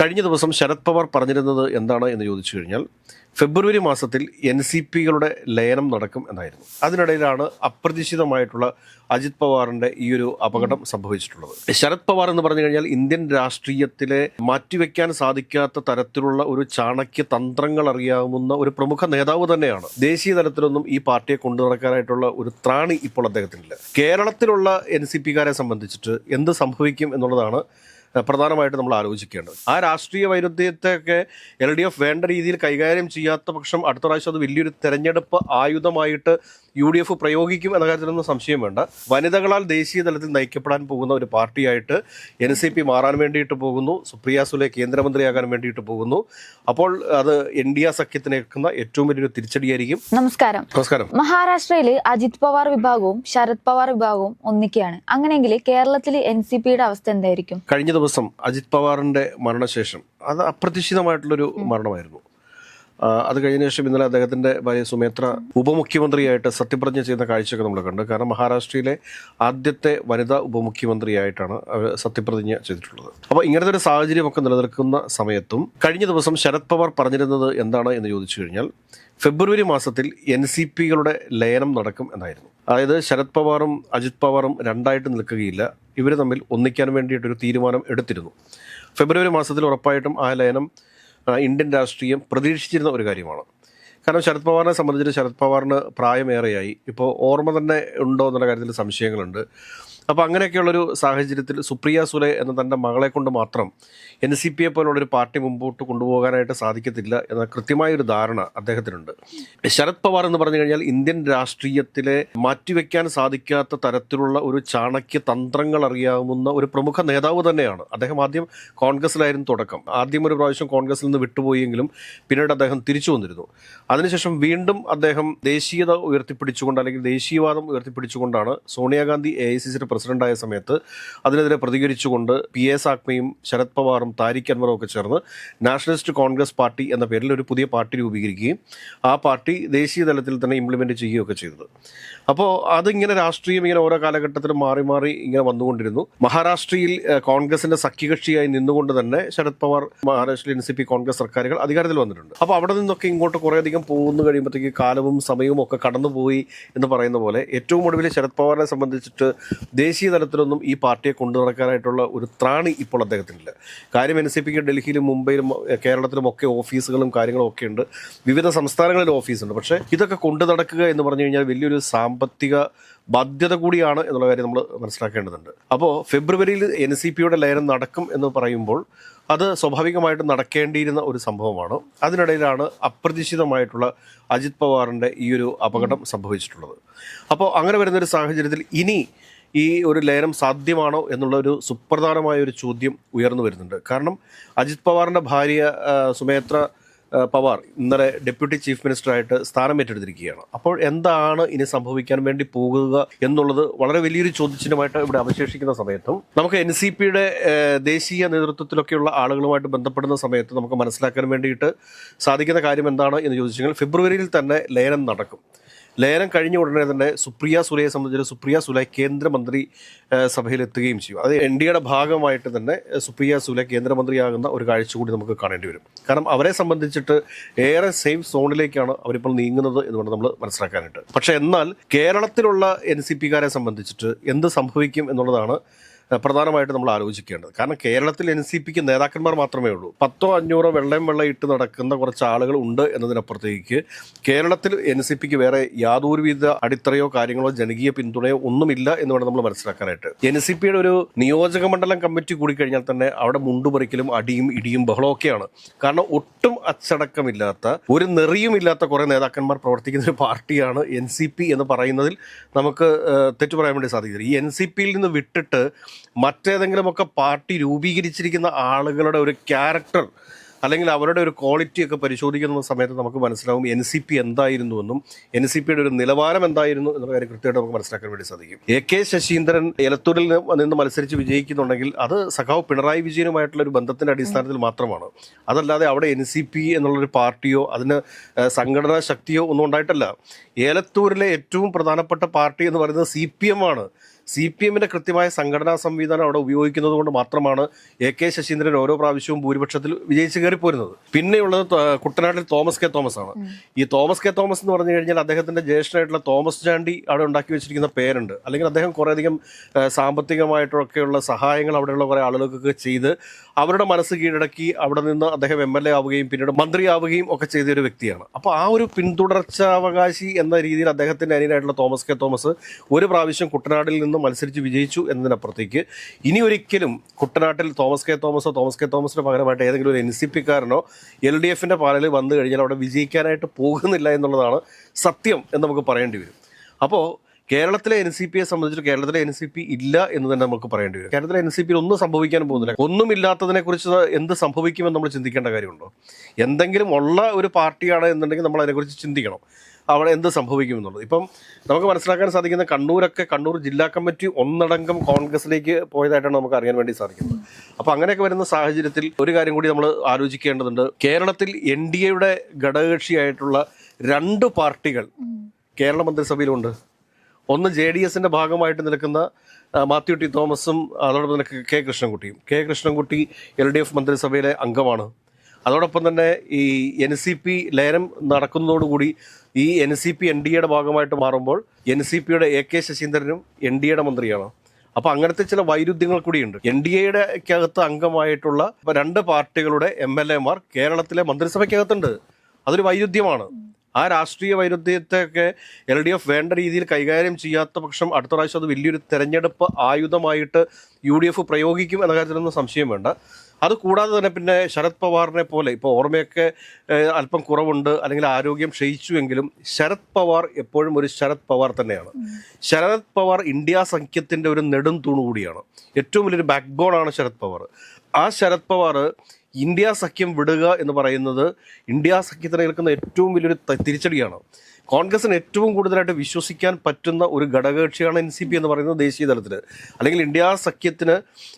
കഴിഞ്ഞ ദിവസം ശരത് പവാർ പറഞ്ഞിരുന്നത് എന്താണ് എന്ന് ചോദിച്ചു കഴിഞ്ഞാൽ ഫെബ്രുവരി മാസത്തിൽ എൻ സി പികളുടെ ലയനം നടക്കും എന്നായിരുന്നു. അതിനിടയിലാണ് അപ്രതീക്ഷിതമായിട്ടുള്ള അജിത് പവാറിന്റെ ഈ ഒരു അപകടം സംഭവിച്ചിട്ടുള്ളത്. ശരത് പവാർ എന്ന് പറഞ്ഞു കഴിഞ്ഞാൽ ഇന്ത്യൻ രാഷ്ട്രീയത്തിലെ മാറ്റിവെക്കാൻ സാധിക്കാത്ത തരത്തിലുള്ള ഒരു ചാണക്യ തന്ത്രങ്ങൾ അറിയാവുന്ന ഒരു പ്രമുഖ നേതാവ് തന്നെയാണ്. ദേശീയ തലത്തിലൊന്നും ഈ പാർട്ടിയെ കൊണ്ടു നടക്കാനായിട്ടുള്ള ഒരു ത്രാണി ഇപ്പോൾ അദ്ദേഹത്തിനില്ല. കേരളത്തിലുള്ള എൻ സി പിക്കാരെ സംബന്ധിച്ചിട്ട് എന്ത് സംഭവിക്കും എന്നുള്ളതാണ് പ്രധാനമായിട്ട് നമ്മൾ ആലോചിക്കേണ്ടത്. ആ രാഷ്ട്രീയ വൈരുദ്ധ്യത്തെയൊക്കെ എൽ ഡി എഫ് വേണ്ട രീതിയിൽ കൈകാര്യം ചെയ്യാത്ത പക്ഷം അടുത്ത പ്രാവശ്യം അത് വലിയൊരു തെരഞ്ഞെടുപ്പ് ആയുധമായിട്ട് യു ഡി എഫ് പ്രയോഗിക്കും എന്ന കാര്യത്തിലൊന്നും സംശയം വേണ്ട. വനിതകളാൽ ദേശീയ തലത്തിൽ നയിക്കപ്പെടാൻ പോകുന്ന ഒരു പാർട്ടിയായിട്ട് എൻ സി പി മാറാൻ വേണ്ടിയിട്ട് പോകുന്നു. സുപ്രിയ സുലെ കേന്ദ്രമന്ത്രിയാകാൻ വേണ്ടിയിട്ട് പോകുന്നു. അപ്പോൾ അത് എൻ ഡി എ സഖ്യത്തിന് ഏൽക്കുന്ന ഏറ്റവും വലിയൊരു തിരിച്ചടിയായിരിക്കും. നമസ്കാരം. നമസ്കാരം. മഹാരാഷ്ട്രയിൽ അജിത് പവാർ വിഭാഗവും ശരത് പവാർ വിഭാഗവും ഒന്നിക്കുകയാണ് അങ്ങനെയെങ്കിൽ കേരളത്തിൽ എൻ സി പിയുടെ അവസ്ഥ എന്തായിരിക്കും? കഴിഞ്ഞ ദിവസം അജിത് പവാറിന്റെ മരണശേഷം. അത് അപ്രതീക്ഷിതമായിട്ടുള്ളൊരു മരണമായിരുന്നു. അത് കഴിഞ്ഞ ശേഷം ഇന്നലെ അദ്ദേഹത്തിന്റെ ഭാര്യ സുമേത്ര ഉപമുഖ്യമന്ത്രിയായിട്ട് സത്യപ്രതിജ്ഞ ചെയ്യുന്ന കാഴ്ചയൊക്കെ നമ്മൾ കണ്ടു. കാരണം മഹാരാഷ്ട്രയിലെ ആദ്യത്തെ വനിതാ ഉപമുഖ്യമന്ത്രിയായിട്ടാണ് അവർ സത്യപ്രതിജ്ഞ ചെയ്തിട്ടുള്ളത്. അപ്പോൾ ഇങ്ങനത്തെ ഒരു സാഹചര്യമൊക്കെ നിലനിൽക്കുന്ന സമയത്തും കഴിഞ്ഞ ദിവസം ശരത് പവാർ പറഞ്ഞിരുന്നത് എന്താണ് എന്ന് ചോദിച്ചു കഴിഞ്ഞാൽ ഫെബ്രുവരി മാസത്തിൽ എൻ സി പികളുടെ ലയനം നടക്കും എന്നായിരുന്നു. അതായത് ശരത് പവാറും അജിത് പവാറും രണ്ടായിട്ട് നിൽക്കുകയില്ല. ഇവർ തമ്മിൽ ഒന്നിക്കാൻ വേണ്ടിയിട്ടൊരു തീരുമാനം എടുത്തിരുന്നു. ഫെബ്രുവരി മാസത്തിൽ ഉറപ്പായിട്ടും ആ ലയനം ഇന്ത്യൻ രാഷ്ട്രീയം പ്രതീക്ഷിച്ചിരുന്ന ഒരു കാര്യമാണ്. കാരണം ശരത് പവാറിനെ സംബന്ധിച്ചിട്ട് ശരത് പവാറിന് പ്രായമേറെയായി. ഇപ്പോൾ ഓർമ്മ തന്നെ ഉണ്ടോ എന്നുള്ള കാര്യത്തിൽ സംശയങ്ങളുണ്ട്. അപ്പോൾ അങ്ങനെയൊക്കെയുള്ളൊരു സാഹചര്യത്തിൽ സുപ്രിയ സുലെ എന്ന തന്റെ മകളെ കൊണ്ട് മാത്രം എൻ സി പിയെ പോലുള്ളൊരു പാർട്ടി മുമ്പോട്ട് കൊണ്ടുപോകാനായിട്ട് സാധിക്കത്തില്ല എന്ന കൃത്യമായൊരു ധാരണ അദ്ദേഹത്തിനുണ്ട്. ശരത് പവാർ എന്ന് പറഞ്ഞു കഴിഞ്ഞാൽ ഇന്ത്യൻ രാഷ്ട്രീയത്തിലെ മാറ്റിവെക്കാൻ സാധിക്കാത്ത തരത്തിലുള്ള ഒരു ചാണക്യ തന്ത്രങ്ങൾ അറിയാവുന്ന ഒരു പ്രമുഖ നേതാവ് തന്നെയാണ്. അദ്ദേഹം ആദ്യം കോൺഗ്രസിലായിരുന്നു തുടക്കം. ആദ്യം ഒരു പ്രാവശ്യം കോൺഗ്രസിൽ നിന്ന് വിട്ടുപോയെങ്കിലും പിന്നീട് അദ്ദേഹം തിരിച്ചു വന്നിരുന്നു. അതിനുശേഷം വീണ്ടും അദ്ദേഹം ദേശീയത ഉയർത്തിപ്പിടിച്ചുകൊണ്ട് അല്ലെങ്കിൽ ദേശീയവാദം ഉയർത്തിപ്പിടിച്ചുകൊണ്ടാണ് സോണിയാഗാന്ധി എ ഐ സി സിയുടെ പ്രസിഡന്റായ സമയത്ത് അതിനെതിരെ പ്രതികരിച്ചുകൊണ്ട് പി എ സാക്മയും ശരത് പവാറും താരിഖ് അൻവറും ഒക്കെ ചേർന്ന് നാഷണലിസ്റ്റ് കോൺഗ്രസ് പാർട്ടി എന്ന പേരിൽ ഒരു പുതിയ പാർട്ടി രൂപീകരിക്കുകയും ആ പാർട്ടി ദേശീയ തലത്തിൽ തന്നെ ഇംപ്ലിമെന്റ് ചെയ്യുകയൊക്കെ ചെയ്തത്. അപ്പോൾ അതിങ്ങനെ രാഷ്ട്രീയം ഇങ്ങനെ ഓരോ കാലഘട്ടത്തിലും മാറി മാറി ഇങ്ങനെ വന്നുകൊണ്ടിരുന്നു. മഹാരാഷ്ട്രയിൽ കോൺഗ്രസിന്റെ സഖ്യകക്ഷിയായി നിന്നുകൊണ്ട് തന്നെ ശരത് പവാർ മഹാരാഷ്ട്രയിൽ എൻ സി പി കോൺഗ്രസ് സർക്കാരുകൾ അധികാരത്തിൽ വന്നിട്ടുണ്ട്. അപ്പോൾ അവിടെ നിന്നൊക്കെ ഇങ്ങോട്ട് കുറേയധികം പോകുന്നു കഴിയുമ്പോഴത്തേക്ക് കാലവും സമയവും ഒക്കെ കടന്നുപോയി എന്ന് പറയുന്ന പോലെ ഏറ്റവും ഒടുവിൽ ശരത് പവാറിനെ സംബന്ധിച്ചിട്ട് ദേശീയ തലത്തിലൊന്നും ഈ പാർട്ടിയെ കൊണ്ടു നടക്കാനായിട്ടുള്ള ഒരു ത്രാണി ഇപ്പോൾ അദ്ദേഹത്തിനില്ല. കാര്യം എൻ ഡൽഹിയിലും മുംബൈയിലും കേരളത്തിലും ഒക്കെ ഓഫീസുകളും കാര്യങ്ങളും ഒക്കെ ഉണ്ട്. വിവിധ സംസ്ഥാനങ്ങളിൽ ഓഫീസുണ്ട്. പക്ഷേ ഇതൊക്കെ കൊണ്ടു നടക്കുക എന്ന് പറഞ്ഞു കഴിഞ്ഞാൽ വലിയൊരു സാമ്പത്തിക ബാധ്യത കൂടിയാണ് എന്നുള്ള കാര്യം നമ്മൾ മനസ്സിലാക്കേണ്ടതുണ്ട്. അപ്പോൾ ഫെബ്രുവരിയിൽ എൻ സി പിയുടെ ലയനം നടക്കും എന്ന് പറയുമ്പോൾ അത് സ്വാഭാവികമായിട്ടും നടക്കേണ്ടിയിരുന്ന ഒരു സംഭവമാണ്. അതിനിടയിലാണ് അപ്രതീക്ഷിതമായിട്ടുള്ള അജിത് പവാറിന്റെ ഈ ഒരു അപകടം സംഭവിച്ചിട്ടുള്ളത്. അപ്പോൾ അങ്ങനെ വരുന്നൊരു സാഹചര്യത്തിൽ ഇനി ഈ ഒരു ലയനം സാധ്യമാണോ എന്നുള്ള ഒരു സുപ്രധാനമായ ഒരു ചോദ്യം ഉയർന്നു വരുന്നുണ്ട്. കാരണം അജിത് പവാറിന്റെ ഭാര്യ സുമേത്ര പവാർ ഇന്നലെ ഡെപ്യൂട്ടി ചീഫ് മിനിസ്റ്ററായിട്ട് സ്ഥാനം ഏറ്റെടുത്തിരിക്കുകയാണ് അപ്പോൾ എന്താണ് ഇനി സംഭവിക്കാൻ വേണ്ടി പോകുക എന്നുള്ളത് വളരെ വലിയൊരു ചോദ്യചിഹ്നമായിട്ട് ഇവിടെ അവശേഷിക്കുന്ന സമയത്തും നമുക്ക് എൻ സി പിയുടെ ദേശീയ നേതൃത്വത്തിലൊക്കെയുള്ള ആളുകളുമായിട്ട് ബന്ധപ്പെടുന്ന സമയത്ത് നമുക്ക് മനസ്സിലാക്കാൻ വേണ്ടിയിട്ട് സാധിക്കുന്ന കാര്യം എന്താണ് എന്ന് ചോദിച്ചു ഫെബ്രുവരിയിൽ തന്നെ ലയനം നടക്കും. ലയനം കഴിഞ്ഞ ഉടനെ തന്നെ സുപ്രിയ സുലയെ സംബന്ധിച്ച് സുപ്രിയ സുലെ കേന്ദ്രമന്ത്രി സഭയിലെത്തുകയും ചെയ്യും. അത് എൻ ഡി എയുടെ ഭാഗമായിട്ട് തന്നെ സുപ്രിയ സുലെ കേന്ദ്രമന്ത്രിയാകുന്ന ഒരു കാഴ്ച കൂടി നമുക്ക് കാണേണ്ടി വരും. കാരണം അവരെ സംബന്ധിച്ചിട്ട് ഏറെ സേഫ് സോണിലേക്കാണ് അവരിപ്പോൾ നീങ്ങുന്നത് എന്ന് പറഞ്ഞ് നമ്മൾ മനസ്സിലാക്കാനായിട്ട്. പക്ഷേ എന്നാൽ കേരളത്തിലുള്ള എൻ സി പിക്കാരെ സംബന്ധിച്ചിട്ട് എന്ത് സംഭവിക്കും എന്നുള്ളതാണ് പ്രധാനമായിട്ട് നമ്മൾ ആലോചിക്കേണ്ടത്. കാരണം കേരളത്തിൽ എൻ സി പിക്ക് നേതാക്കന്മാർ മാത്രമേ ഉള്ളൂ. പത്തോ അഞ്ഞൂറോ വെള്ളയും വെള്ളം ഇട്ട് നടക്കുന്ന കുറച്ച് ആളുകൾ ഉണ്ട് എന്നതിനപ്പുറത്തേക്ക് കേരളത്തിൽ എൻ സി പിക്ക് വേറെ യാതൊരുവിധ അടിത്തറയോ കാര്യങ്ങളോ ജനകീയ പിന്തുണയോ ഒന്നുമില്ല എന്ന് വേണം നമ്മൾ മനസ്സിലാക്കാനായിട്ട്. എൻ സി പിയുടെ ഒരു നിയോജക മണ്ഡലം കമ്മിറ്റി കൂടി കഴിഞ്ഞാൽ തന്നെ അവിടെ മുണ്ടുപറിക്കലും അടിയും ഇടിയും ബഹളമൊക്കെയാണ് കാരണം ഒട്ടും അച്ചടക്കമില്ലാത്ത ഒരു നെറിയുമില്ലാത്ത കുറേ നേതാക്കന്മാർ പ്രവർത്തിക്കുന്ന ഒരു പാർട്ടിയാണ് എൻ സി പി എന്ന് പറയുന്നതിൽ നമുക്ക് തെറ്റു പറയാൻ വേണ്ടി സാധിക്കില്ല. ഈ എൻ സി പിയിൽ നിന്ന് വിട്ടിട്ട് മറ്റേതെങ്കിലുമൊക്കെ പാർട്ടി രൂപീകരിച്ചിരിക്കുന്ന ആളുകളുടെ ഒരു ക്യാരക്ടർ അല്ലെങ്കിൽ അവരുടെ ഒരു ക്വാളിറ്റി ഒക്കെ പരിശോധിക്കുന്ന സമയത്ത് നമുക്ക് മനസ്സിലാവും എൻ സി പി എന്തായിരുന്നുവെന്നും എൻ സി പിയുടെ ഒരു നിലവാരം എന്തായിരുന്നു എന്ന കാര്യം കൃത്യമായിട്ട് നമുക്ക് മനസ്സിലാക്കാൻ വേണ്ടി സാധിക്കും. എ കെ ശശീന്ദ്രൻ എലത്തൂരിൽ നിന്ന് മത്സരിച്ച് വിജയിക്കുന്നുണ്ടെങ്കിൽ അത് സഖാവ് പിണറായി വിജയനുമായിട്ടുള്ള ഒരു ബന്ധത്തിന്റെ അടിസ്ഥാനത്തിൽ മാത്രമാണ്. അതല്ലാതെ അവിടെ എൻ സി പി എന്നുള്ളൊരു പാർട്ടിയോ അതിന് സംഘടനാ ശക്തിയോ ഒന്നും ഉണ്ടായിട്ടല്ല. ഏലത്തൂരിലെ ഏറ്റവും പ്രധാനപ്പെട്ട പാർട്ടി എന്ന് പറയുന്നത് സി പി എം ആണ്. സി പി എമ്മിന്റെ കൃത്യമായ സംഘടനാ സംവിധാനം അവിടെ ഉപയോഗിക്കുന്നത് കൊണ്ട് മാത്രമാണ് എ കെ ശശീന്ദ്രൻ ഓരോ പ്രാവശ്യവും ഭൂരിപക്ഷത്തിൽ വിജയിച്ച് കയറിപ്പോരുന്നത്. പിന്നെയുള്ളത് കുട്ടനാട്ടിൽ തോമസ് കെ തോമസ് ആണ്. ഈ തോമസ് കെ തോമസ് എന്ന് പറഞ്ഞു കഴിഞ്ഞാൽ അദ്ദേഹത്തിന്റെ ജ്യേഷ്ഠനായിട്ടുള്ള തോമസ് ചാണ്ടി അവിടെ ഉണ്ടാക്കി വെച്ചിരിക്കുന്ന പേരുണ്ട്. അല്ലെങ്കിൽ അദ്ദേഹം കുറേയധികം സാമ്പത്തികമായിട്ടൊക്കെയുള്ള സഹായങ്ങൾ അവിടെയുള്ള കുറേ ആളുകൾക്കൊക്കെ ചെയ്ത് അവരുടെ മനസ്സ് കീഴടക്കി അവിടെ നിന്ന് അദ്ദേഹം എം എൽ എ ആവുകയും പിന്നീട് മന്ത്രിയാവുകയും ഒക്കെ ചെയ്ത ഒരു വ്യക്തിയാണ്. അപ്പോൾ ആ ഒരു പിന്തുടർച്ചാവകാശി എന്ന രീതിയിൽ അദ്ദേഹത്തിന്റെ അനിയനായിട്ടുള്ള തോമസ് കെ തോമസ് ഒരു പ്രാവശ്യം കുട്ടനാടിൽ നിന്ന് മത്സരിച്ച് വിജയിച്ചു എന്നതിനപ്പുറത്തേക്ക് ഇനി ഒരിക്കലും കുട്ടനാട്ടിൽ തോമസ് കെ തോമസോ തോമസ് കെ തോമസിന് പകരമായിട്ട് ഏതെങ്കിലും ഒരു എൻ സി പിക്കാരനോ എൽ ഡി എഫിന്റെ പാലയിൽ വന്നു കഴിഞ്ഞാൽ അവിടെ വിജയിക്കാനായിട്ട് പോകുന്നില്ല എന്നുള്ളതാണ് സത്യം എന്ന് നമുക്ക് പറയേണ്ടി വരും. അപ്പോൾ കേരളത്തിലെ എൻ സി പിയെ സംബന്ധിച്ച് കേരളത്തിലെ എൻ സി പി ഇല്ല എന്ന് തന്നെ നമുക്ക് പറയേണ്ടി വരും. കേരളത്തിലെ എൻ സി പിയിൽ ഒന്നും സംഭവിക്കാൻ പോകുന്നില്ല. ഒന്നുമില്ലാത്തതിനെ കുറിച്ച് എന്ത് സംഭവിക്കുമെന്ന് നമ്മൾ ചിന്തിക്കേണ്ട കാര്യമുണ്ടോ? എന്തെങ്കിലും ഉള്ള ഒരു പാർട്ടിയാണ് എന്നുണ്ടെങ്കിൽ നമ്മൾ അതിനെക്കുറിച്ച് ചിന്തിക്കണം. അവിടെ എന്ത് സംഭവിക്കുമെന്നുള്ളത്. ഇപ്പം നമുക്ക് മനസ്സിലാക്കാൻ സാധിക്കുന്ന കണ്ണൂരൊക്കെ കണ്ണൂർ ജില്ലാ കമ്മിറ്റി ഒന്നടങ്കം കോൺഗ്രസിലേക്ക് പോയതായിട്ടാണ് നമുക്ക് അറിയാൻ വേണ്ടി സാധിക്കുന്നത്. അപ്പോൾ അങ്ങനെയൊക്കെ വരുന്ന സാഹചര്യത്തിൽ ഒരു കാര്യം കൂടി നമ്മൾ ആലോചിക്കേണ്ടതുണ്ട്. കേരളത്തിൽ എൻ ഡി എയുടെ ഘടകകക്ഷിയായിട്ടുള്ള രണ്ട് പാർട്ടികൾ കേരള മന്ത്രിസഭയിലുണ്ട്. ഒന്ന് ജെ ഡി എസിന്റെ ഭാഗമായിട്ട് നിൽക്കുന്ന മാത്യു ടി തോമസും അതോടൊപ്പം തന്നെ K കൃഷ്ണൻകുട്ടിയും. K Krishnankutty L D F മന്ത്രിസഭയിലെ അംഗമാണ്. അതോടൊപ്പം തന്നെ ഈ എൻ സി പി ലയനം നടക്കുന്നതോടുകൂടി ഈ N C P N D എയുടെ ഭാഗമായിട്ട് മാറുമ്പോൾ എൻ സി പിയുടെ എ കെ ശശീന്ദ്രനും എൻ ഡി എയുടെ മന്ത്രിയാണ്. അപ്പൊ അങ്ങനത്തെ ചില വൈരുദ്ധ്യങ്ങൾ കൂടിയുണ്ട്. എൻ ഡി എയുടെ അകത്ത് അംഗമായിട്ടുള്ള രണ്ട് പാർട്ടികളുടെ എം എൽ എമാർ കേരളത്തിലെ മന്ത്രിസഭയ്ക്കകത്തുണ്ട്. അതൊരു വൈരുദ്ധ്യമാണ്. ആ രാഷ്ട്രീയ വൈരുദ്ധ്യത്തെയൊക്കെ എൽ ഡി എഫ് വേണ്ട രീതിയിൽ കൈകാര്യം ചെയ്യാത്ത പക്ഷം അടുത്ത പ്രാവശ്യം അത് വലിയൊരു തെരഞ്ഞെടുപ്പ് ആയുധമായിട്ട് യു ഡി എഫ് പ്രയോഗിക്കും എന്ന കാര്യത്തിലൊന്നും സംശയം വേണ്ട. അത് കൂടാതെ തന്നെ പിന്നെ ശരത് പവാറിനെ പോലെ ഇപ്പോൾ ഓർമ്മയൊക്കെ അല്പം കുറവുണ്ട് അല്ലെങ്കിൽ ആരോഗ്യം ക്ഷയിച്ചുവെങ്കിലും ശരത് പവാർ എപ്പോഴും ഒരു ശരത് പവാർ തന്നെയാണ്. ശരത് പവാർ ഇന്ത്യ സഖ്യത്തിന്റെ ഒരു നെടും തൂണ് കൂടിയാണ്. ഏറ്റവും വലിയൊരു ബാക്ക് ബോൺ ആണ് ശരത് പവാർ. ആ ശരത് പവാർ ഇന്ത്യ സഖ്യം വിടുക എന്ന് പറയുന്നത് ഇന്ത്യ സഖ്യത്തിന് നിൽക്കുന്ന ഏറ്റവും വലിയൊരു തിരിച്ചടിയാണ്. കോൺഗ്രസിന് ഏറ്റവും കൂടുതലായിട്ട് വിശ്വസിക്കാൻ പറ്റുന്ന ഒരു ഘടകകക്ഷിയാണ് എൻ സി പി എന്ന് പറയുന്നത് ദേശീയ തലത്തിൽ അല്ലെങ്കിൽ ഇന്ത്യ സഖ്യത്തിന്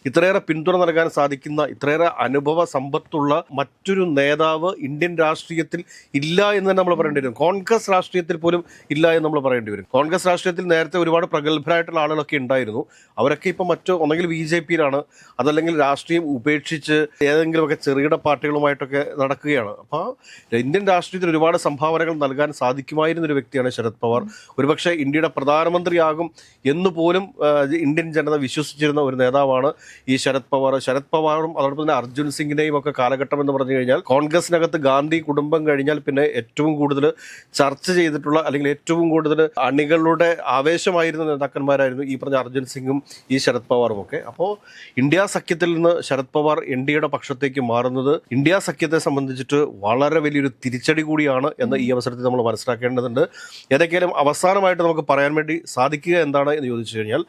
ഇത്രയേറെ പിന്തുണ നൽകാൻ സാധിക്കുന്ന ഇത്രയേറെ അനുഭവ സമ്പത്തുള്ള മറ്റൊരു നേതാവ് ഇന്ത്യൻ രാഷ്ട്രീയത്തിൽ ഇല്ല എന്ന് തന്നെ നമ്മൾ പറയേണ്ടി വരും. കോൺഗ്രസ് രാഷ്ട്രീയത്തിൽ പോലും ഇല്ല എന്ന് നമ്മൾ പറയേണ്ടി വരും. കോൺഗ്രസ് രാഷ്ട്രീയത്തിൽ നേരത്തെ ഒരുപാട് പ്രഗത്ഭരായിട്ടുള്ള ആളുകളൊക്കെ ഉണ്ടായിരുന്നു. അവരൊക്കെ ഇപ്പം മറ്റു ഒന്നെങ്കിൽ ബി ജെ പിയിലാണ്. അതല്ലെങ്കിൽ രാഷ്ട്രീയം ഉപേക്ഷിച്ച് ഏതെങ്കിലുമൊക്കെ ചെറുകിട പാർട്ടികളുമായിട്ടൊക്കെ നടക്കുകയാണ്. അപ്പോൾ ഇന്ത്യൻ രാഷ്ട്രീയത്തിൽ ഒരുപാട് സംഭാവനകൾ നൽകാൻ സാധിക്കുമായിരുന്ന ഒരു വ്യക്തിയാണ് ശരത് പവാർ. ഒരുപക്ഷെ ഇന്ത്യയുടെ പ്രധാനമന്ത്രിയാകും എന്ന് പോലും ഇന്ത്യൻ ജനത വിശ്വസിച്ചിരുന്ന ഒരു നേതാവാണ് ഈ ശരത് പവാർ. ശരത് പവാറും അതോടൊപ്പം തന്നെ അർജുൻ സിംഗിനെയും ഒക്കെ കാലഘട്ടം എന്ന് പറഞ്ഞു കഴിഞ്ഞാൽ കോൺഗ്രസിനകത്ത് ഗാന്ധി കുടുംബം കഴിഞ്ഞാൽ പിന്നെ ഏറ്റവും കൂടുതൽ ചർച്ച ചെയ്തിട്ടുള്ള അല്ലെങ്കിൽ ഏറ്റവും കൂടുതൽ അണികളുടെ ആവേശമായിരുന്ന നേതാക്കന്മാരായിരുന്നു ഈ പറഞ്ഞ അർജുൻ സിംഗും ഈ ശരത് പവാറും ഒക്കെ. അപ്പോൾ ഇന്ത്യ സഖ്യത്തിൽ നിന്ന് ശരത് പവാർ എൻ ഡി എയുടെ പക്ഷത്തേക്ക് മാറുന്നത് ഇന്ത്യ സഖ്യത്തെ സംബന്ധിച്ചിട്ട് വളരെ വലിയൊരു തിരിച്ചടി കൂടിയാണ് എന്ന് ഈ അവസരത്തിൽ നമ്മൾ മനസ്സിലാക്കേണ്ടതുണ്ട്. ഏതൊക്കെയാലും അവസാനമായിട്ട് നമുക്ക് പറയാൻ വേണ്ടി സാധിക്കുക എന്താണ് എന്ന് ചോദിച്ചു കഴിഞ്ഞാൽ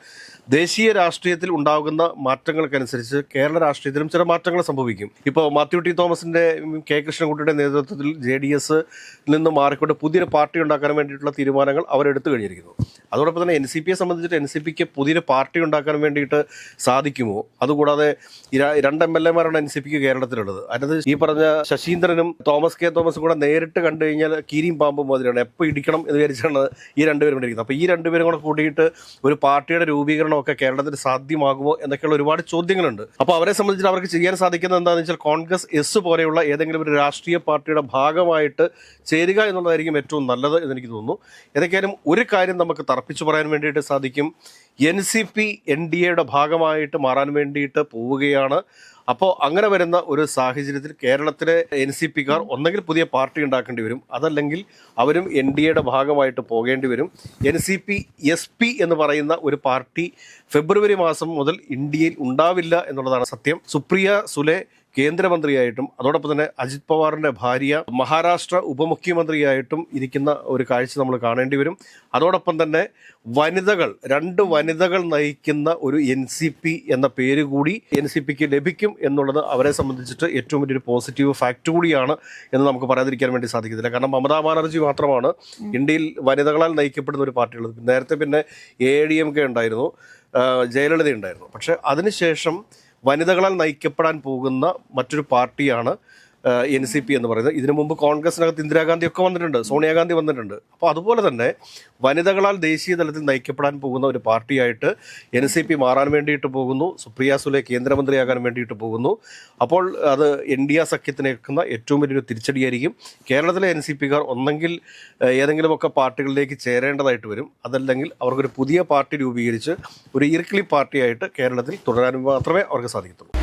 ദേശീയ രാഷ്ട്രീയത്തിൽ ഉണ്ടാകുന്ന മാറ്റങ്ങൾക്കനുസരിച്ച് കേരള രാഷ്ട്രീയത്തിലും ചില മാറ്റങ്ങൾ സംഭവിക്കും. ഇപ്പോൾ മാത്യു ടി തോമസിന്റെ കെ കൃഷ്ണൻകുട്ടിയുടെ നേതൃത്വത്തിൽ ജെ ഡി എസ് നിന്ന് മാറിക്കൊണ്ട് പുതിയൊരു പാർട്ടി ഉണ്ടാക്കാൻ വേണ്ടിയിട്ടുള്ള തീരുമാനങ്ങൾ അവരെടുത്തു കഴിഞ്ഞിരിക്കുന്നു. അതോടൊപ്പം തന്നെ എൻ സി പിയെ സംബന്ധിച്ചിട്ട് എൻ സി പിക്ക് പുതിയൊരു പാർട്ടി ഉണ്ടാക്കാൻ വേണ്ടിയിട്ട് സാധിക്കുമോ? അതുകൂടാതെ രണ്ട് എം എൽ എമാരാണ് എൻ സി പിക്ക് കേരളത്തിലുള്ളത്. അതിനകത്ത് ഈ പറഞ്ഞ ശശീന്ദ്രനും തോമസ് കെ തോമസും കൂടെ നേരിട്ട് കണ്ടു കഴിഞ്ഞാൽ കീരിയും പാമ്പും മാതിരിയാണ്. എപ്പോൾ ഇടിക്കണം എന്ന് വിചാരിച്ചാണ് ഈ രണ്ടുപേരും ഇടിക്കുന്നത് അപ്പോൾ ഈ രണ്ടുപേരും കൂടെ കൂടിയിട്ട് ഒരു പാർട്ടിയുടെ രൂപീകരണമൊക്കെ കേരളത്തിൽ സാധ്യമാകുമോ എന്നൊക്കെയുള്ള ഒരുപാട് ചോദ്യങ്ങളുണ്ട്. അപ്പോൾ അവരെ സംബന്ധിച്ച് അവർക്ക് ചെയ്യാൻ സാധിക്കുന്നത് എന്താണെന്ന് വെച്ചാൽ കോൺഗ്രസ് എസ് പോലെയുള്ള ഏതെങ്കിലും ഒരു രാഷ്ട്രീയ പാർട്ടിയുടെ ഭാഗമായിട്ട് ചേരുക എന്നുള്ളതായിരിക്കും ഏറ്റവും നല്ലത് എന്ന് എനിക്ക് തോന്നുന്നു. ഏതൊക്കെയാലും ഒരു കാര്യം നമുക്ക് തറപ്പിച്ചു പറയാൻ വേണ്ടിയിട്ട് സാധിക്കും. N C P N D എയുടെ ഭാഗമായിട്ട് മാറാൻ വേണ്ടിയിട്ട് പോവുകയാണ്. അപ്പോൾ അങ്ങനെ വരുന്ന ഒരു സാഹചര്യത്തിൽ കേരളത്തിലെ എൻ സി പിക്കാർ ഒന്നെങ്കിൽ പുതിയ പാർട്ടി ഉണ്ടാക്കേണ്ടി വരും. അതല്ലെങ്കിൽ അവരും എൻ ഡി എയുടെ ഭാഗമായിട്ട് പോകേണ്ടി വരും. N C P S P എന്ന് പറയുന്ന ഒരു പാർട്ടി ഫെബ്രുവരി മാസം മുതൽ ഇന്ത്യയിൽ ഉണ്ടാവില്ല എന്നുള്ളതാണ് സത്യം. സുപ്രിയ സുലെ കേന്ദ്രമന്ത്രിയായിട്ടും അതോടൊപ്പം തന്നെ അജിത് പവാറിന്റെ ഭാര്യ മഹാരാഷ്ട്ര ഉപമുഖ്യമന്ത്രിയായിട്ടും ഇരിക്കുന്ന ഒരു കാഴ്ച നമ്മൾ കാണേണ്ടി വരും. അതോടൊപ്പം തന്നെ വനിതകൾ രണ്ട് വനിതകൾ നയിക്കുന്ന ഒരു എൻ സി പി എന്ന പേര് കൂടി എൻ സി പിക്ക് ലഭിക്കും എന്നുള്ളത് അവരെ സംബന്ധിച്ചിട്ട് ഏറ്റവും വലിയൊരു പോസിറ്റീവ് ഫാക്ട് കൂടിയാണ് എന്ന് നമുക്ക് പറയാതിരിക്കാൻ വേണ്ടി സാധിക്കത്തില്ല. കാരണം മമതാ ബാനർജി മാത്രമാണ് ഇന്ത്യയിൽ വനിതകളാൽ നയിക്കപ്പെടുന്ന ഒരു പാർട്ടിയുള്ളത്. നേരത്തെ പിന്നെ എ ഡി എം കെ ഉണ്ടായിരുന്നു ജയലളിത ഉണ്ടായിരുന്നു. പക്ഷെ അതിനുശേഷം വനിതകളാൽ നയിക്കപ്പെടാൻ പോകുന്ന മറ്റൊരു പാർട്ടിയാണ് എൻ സി പി എന്ന് പറയുന്നത്. ഇതിനു മുമ്പ് കോൺഗ്രസിനകത്ത് ഇന്ദിരാഗാന്ധി ഒക്കെ വന്നിട്ടുണ്ട് സോണിയാഗാന്ധി വന്നിട്ടുണ്ട്. അപ്പോൾ അതുപോലെ തന്നെ വനിതകളാൽ ദേശീയ തലത്തിൽ നയിക്കപ്പെടാൻ പോകുന്ന ഒരു പാർട്ടിയായിട്ട് എൻ സി പി മാറാൻ വേണ്ടിയിട്ട് പോകുന്നു സുപ്രിയ സുലെ കേന്ദ്രമന്ത്രിയാകാൻ വേണ്ടിയിട്ട് പോകുന്നു. അപ്പോൾ അത് എൻ ഡി എ സഖ്യത്തിനേക്കുന്ന ഏറ്റവും വലിയൊരു തിരിച്ചടിയായിരിക്കും. കേരളത്തിലെ എൻ സി പിക്കാർ ഒന്നെങ്കിൽ ഏതെങ്കിലുമൊക്കെ പാർട്ടികളിലേക്ക് ചേരേണ്ടതായിട്ട് വരും. അതല്ലെങ്കിൽ അവർക്കൊരു പുതിയ പാർട്ടി രൂപീകരിച്ച് ഒരു ഇർക്കിളി പാർട്ടിയായിട്ട് കേരളത്തിൽ തുടരാൻ മാത്രമേ അവർക്ക് സാധിക്കത്തുള്ളൂ.